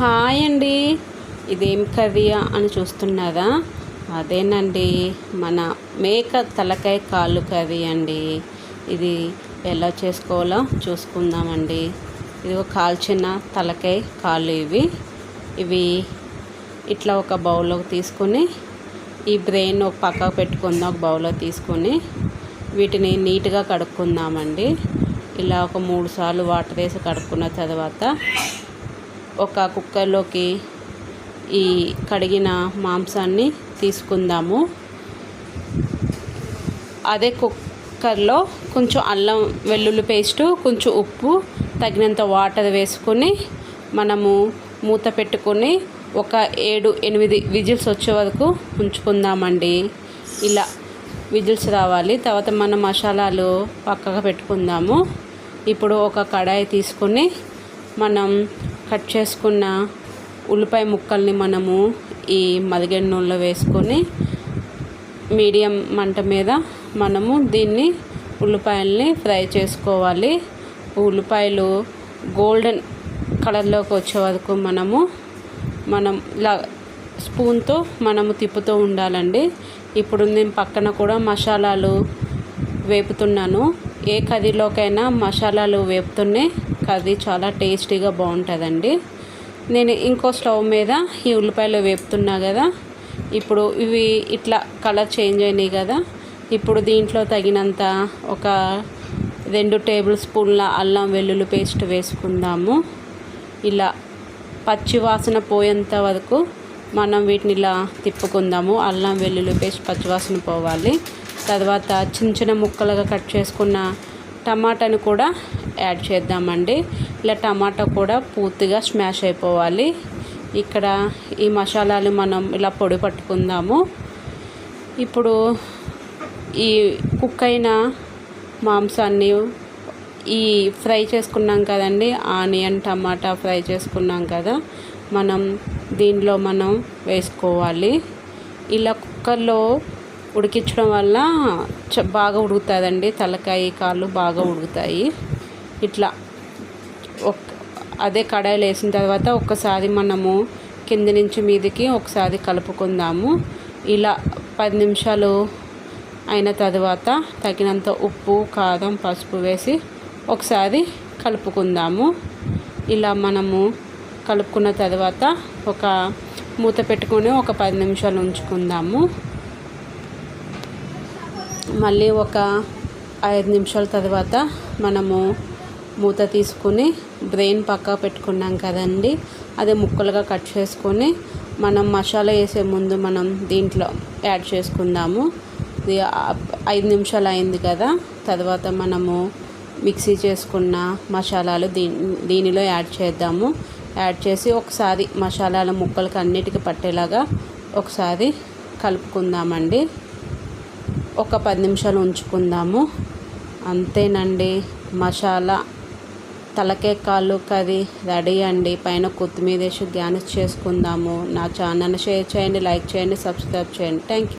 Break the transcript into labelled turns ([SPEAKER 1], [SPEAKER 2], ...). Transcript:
[SPEAKER 1] Hi అండి. ఇదేం curry అని చూస్తున్నారా? అదేనండి. మన మేక తలకాయ కాళ్ళు కర్రీ అండి. ఇది ఎలా చేసుకోవాలో చూసుకుందామండి. ఇది ఒక కాల్చిన తలకాయ కాళ్ళు ఇవి. ఇవి ఇట్లా ఒక బౌల్లోకి తీసుకొని ఈ బ్రెయిన్ ఒక పక్కకు పెట్టుకుందాం ఒక బౌల్లో తీసుకొని వీటిని నీట్గా కడుక్కుందామండి. ఇలా ఒక మూడు సార్లు వాటర్ వేసి కడుక్కున్న తర్వాత ఒక కుక్కర్లోకి ఈ కడిగిన మాంసాన్ని తీసుకుందాము. అదే కుక్కర్లో కొంచెం అల్లం వెల్లుల్లి పేస్టు కొంచెం ఉప్పు తగినంత వాటర్ వేసుకొని మనము మూత పెట్టుకొని ఒక ఏడు ఎనిమిది విజిల్స్ వచ్చే వరకు ఉంచుకుందామండి. ఇలా విజిల్స్ రావాలి. తర్వాత మన మసాలాలు పక్కగా పెట్టుకుందాము. ఇప్పుడు ఒక కడాయి తీసుకొని మనం కట్ చేసుకున్న ఉల్లిపాయ ముక్కల్ని మనము ఈ మదిగెడ నూనెలో వేసుకొని మీడియం మంట మీద మనము దీన్ని ఉల్లిపాయల్ని ఫ్రై చేసుకోవాలి. ఉల్లిపాయలు గోల్డెన్ కలర్లోకి వచ్చే వరకు మనము మనం ఇలా స్పూన్తో మనము తిప్పుతూ ఉండాలండి. ఇప్పుడు నేను పక్కన కూడా మసాలాలు వేపుతున్నాను. ఏ కర్రీలోకైనా మసాలాలు వేపుతూనే కర్రీ చాలా టేస్టీగా బాగుంటుందండి. నేను ఇంకో స్టవ్ మీద ఈ ఉల్లిపాయలు వేపుతున్నా కదా ఇప్పుడు ఇవి ఇట్లా కలర్ చేంజ్ అయినాయి కదా ఇప్పుడు దీంట్లో తగినంత ఒక రెండు టేబుల్ స్పూన్ల అల్లం వెల్లుల్లి పేస్ట్ వేసుకుందాము. ఇలా పచ్చి వాసన పోయేంత వరకు మనం వీటిని ఇలా తిప్పుకుందాము. అల్లం వెల్లుల్లి పేస్ట్ పచ్చివాసన పోవాలి. తర్వాత చిన్న చిన్న ముక్కలుగా కట్ చేసుకున్న టమాటాను కూడా యాడ్ చేద్దామండి. ఇలా టమాటా కూడా పూర్తిగా స్మాష్ అయిపోవాలి. ఇక్కడ ఈ మసాలాలు మనం ఇలా పొడి పట్టుకుందాము. ఇప్పుడు ఈ కుక్ అయిన మాంసాన్ని ఈ ఫ్రై చేసుకున్నాం కదండి. ఆనియన్ టమాటా ఫ్రై చేసుకున్నాం కదా. మనం దీనిలో మనం వేసుకోవాలి. ఇలా కుక్కర్లో ఉడికించడం వల్ల బాగా ఉడుకుతుందండి. తలకాయ కాళ్ళు బాగా ఉడుకుతాయి. ఇట్లా అదే కడాయిలు వేసిన తర్వాత ఒక్కసారి మనము కింద నుంచి మీదికి ఒకసారి కలుపుకుందాము. ఇలా పది నిమిషాలు అయిన తర్వాత తగినంత ఉప్పు కారం పసుపు వేసి ఒకసారి కలుపుకుందాము. ఇలా మనము కలుపుకున్న తర్వాత ఒక మూత పెట్టుకొని ఒక పది నిమిషాలు ఉంచుకుందాము. మళ్ళీ ఒక ఐదు నిమిషాల తర్వాత మనము మూత తీసుకుని బ్రెయిన్ పక్క పెట్టుకున్నాం కదండి. అది ముక్కలుగా కట్ చేసుకొని మనం మసాలా వేసే ముందు మనం దీంట్లో యాడ్ చేసుకుందాము. ఐదు నిమిషాలు అయింది కదా. తర్వాత మనము మిక్సీ చేసుకున్న మసాలాలు దీ దీనిలో యాడ్ చేద్దాము. యాడ్ చేసి ఒకసారి మసాలాల ముక్కలకి అన్నిటికీ పట్టేలాగా ఒకసారి కలుపుకుందామండి. ఒక పది నిమిషాలు ఉంచుకుందాము. అంతేనండి. మసాలా. తలకే కాళ్ళు కర్రీ రెడీ అండి. పైన కొత్తిమీర వేసి గ్యానెస్ చేసుకుందాము. నా ఛానల్ షేర్ చేయండి లైక్ చేయండి సబ్స్క్రైబ్ చేయండి. Thank you